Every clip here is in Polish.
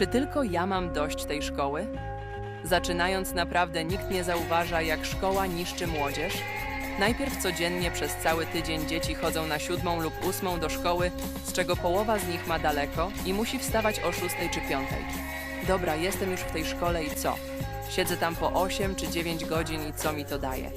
Czy tylko ja mam dość tej szkoły? Zaczynając naprawdę nikt nie zauważa, jak szkoła niszczy młodzież. Najpierw codziennie przez cały tydzień dzieci chodzą na siódmą lub ósmą do szkoły, z czego połowa z nich ma daleko i musi wstawać o szóstej czy piątej. Dobra, jestem już w tej szkole i co? Siedzę tam po 8 czy 9 godzin i co mi to daje?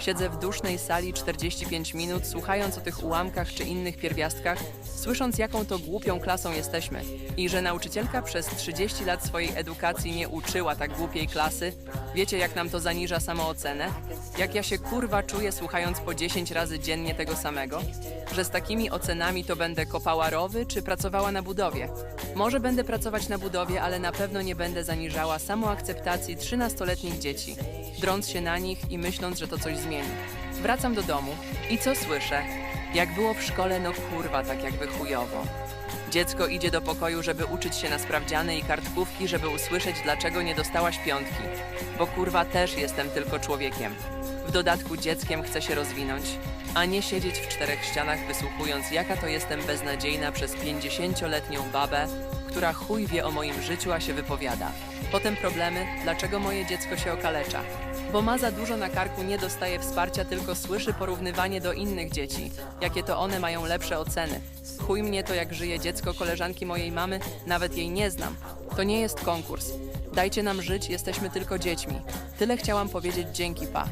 Siedzę w dusznej sali 45 minut, słuchając o tych ułamkach czy innych pierwiastkach, słysząc jaką to głupią klasą jesteśmy i że nauczycielka przez 30 lat swojej edukacji nie uczyła tak głupiej klasy. Wiecie, jak nam to zaniża samoocenę? Jak ja się kurwa czuję słuchając po 10 razy dziennie tego samego? Że z takimi ocenami to będę kopała rowy czy pracowała na budowie? Może będę pracować na budowie, ale na pewno nie będę zaniżała samoakceptacji 13-letnich dzieci, drąc się na nich i myśląc, że to coś zmieni. Wracam do domu i co słyszę? Jak było w szkole, no kurwa, tak jakby chujowo. Dziecko idzie do pokoju, żeby uczyć się na sprawdziany i kartkówki, żeby usłyszeć, dlaczego nie dostałaś piątki. Bo kurwa też jestem tylko człowiekiem. W dodatku dzieckiem chcę się rozwinąć, a nie siedzieć w czterech ścianach wysłuchując, jaka to jestem beznadziejna przez 50-letnią babę, która chuj wie o moim życiu, a się wypowiada. Potem problemy, dlaczego moje dziecko się okalecza. Bo ma za dużo na karku, nie dostaje wsparcia, tylko słyszy porównywanie do innych dzieci, jakie to one mają lepsze oceny. Chuj mnie to, jak żyje dziecko koleżanki mojej mamy, nawet jej nie znam. To nie jest konkurs. Dajcie nam żyć, jesteśmy tylko dziećmi. Tyle chciałam powiedzieć, dzięki pa.